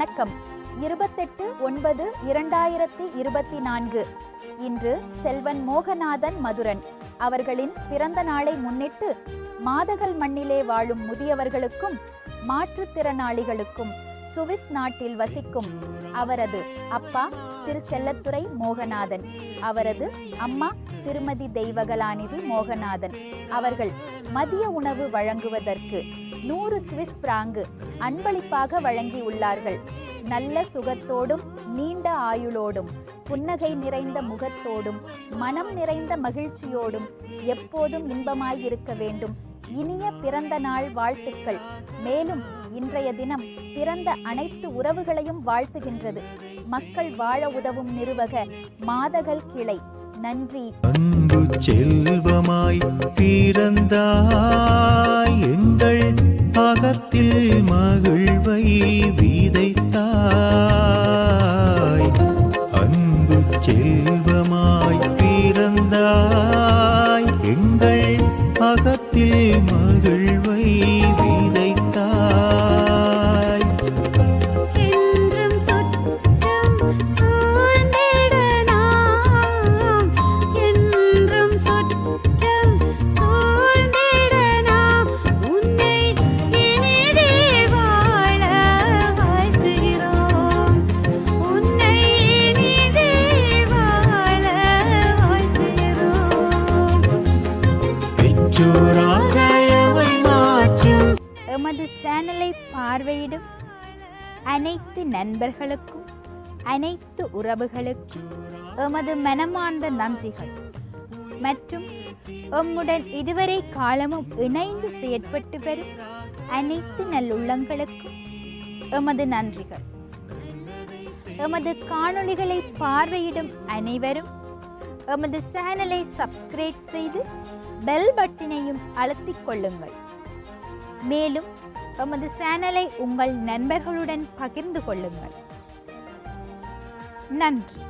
வணக்கம். இருபத்தெட்டு ஒன்பது இரண்டாயிரத்தி இருபத்தி நான்கு. இன்று செல்வன் மோகநாதன் மதுரன். அவர்களின் பிறந்த நாளை முன்னிட்டு மாதகல் மண்ணிலே வாழும் முதியவர்களுக்கும் மாற்றுத்திறனாளிகளுக்கும் சுவிஸ் நாட்டில் வசிக்கும் அவரது அப்பா திரு செல்லத்துறை மோகநாதன் அவரது அம்மா திருமதி தெய்வகலாநிதி மோகநாதன். அவர்கள் மதிய உணவு வழங்குவதற்கு நூறு சுவிஸ் பிராங்கு அன்பளிப்பாக வழங்கியுள்ளார்கள். நல்ல சுகத்தோடும் நீண்ட ஆயுளோடும் புன்னகை நிறைந்த முகத்தோடும் மனம் நிறைந்த மகிழ்ச்சியோடும் எப்போதும் இன்பமாயிருக்க வேண்டும். இனிய பிறந்த நாள் வாழ்த்துக்கள். மேலும் இன்றைய தினம் பிறந்த அனைத்து உறவுகளையும் வாழ்த்துகின்றது. மக்கள் வாழ உதவும் நிறுவக மாதகல் கிளை. நன்றி. அன்பு செல்வமாய் பிறந்தாய். எங்கள் அகத்தில் மகிழ்வை எமது சேனலை பார்வையிடும் அனைத்து நண்பர்களுக்கும் அனைத்து உறவுகளுக்கும் எமது மனமார்ந்த நன்றிகள். மற்றும் எம்முடன் இதுவரை காலமும் இணைந்து செயற்பட்டு வரும் அனைத்து நல்லுள்ளங்களுக்கும் எமது நன்றிகள். எமது காணொளிகளை பார்வையிடும் அனைவரும் எமது சேனலை சப்ஸ்கிரைப் செய்து பெல் பட்டினையும் அழுத்திக் கொள்ளுங்கள். மேலும் எமது சேனலை உங்கள் நண்பர்களுடன் பகிர்ந்து கொள்ளுங்கள். நன்றி.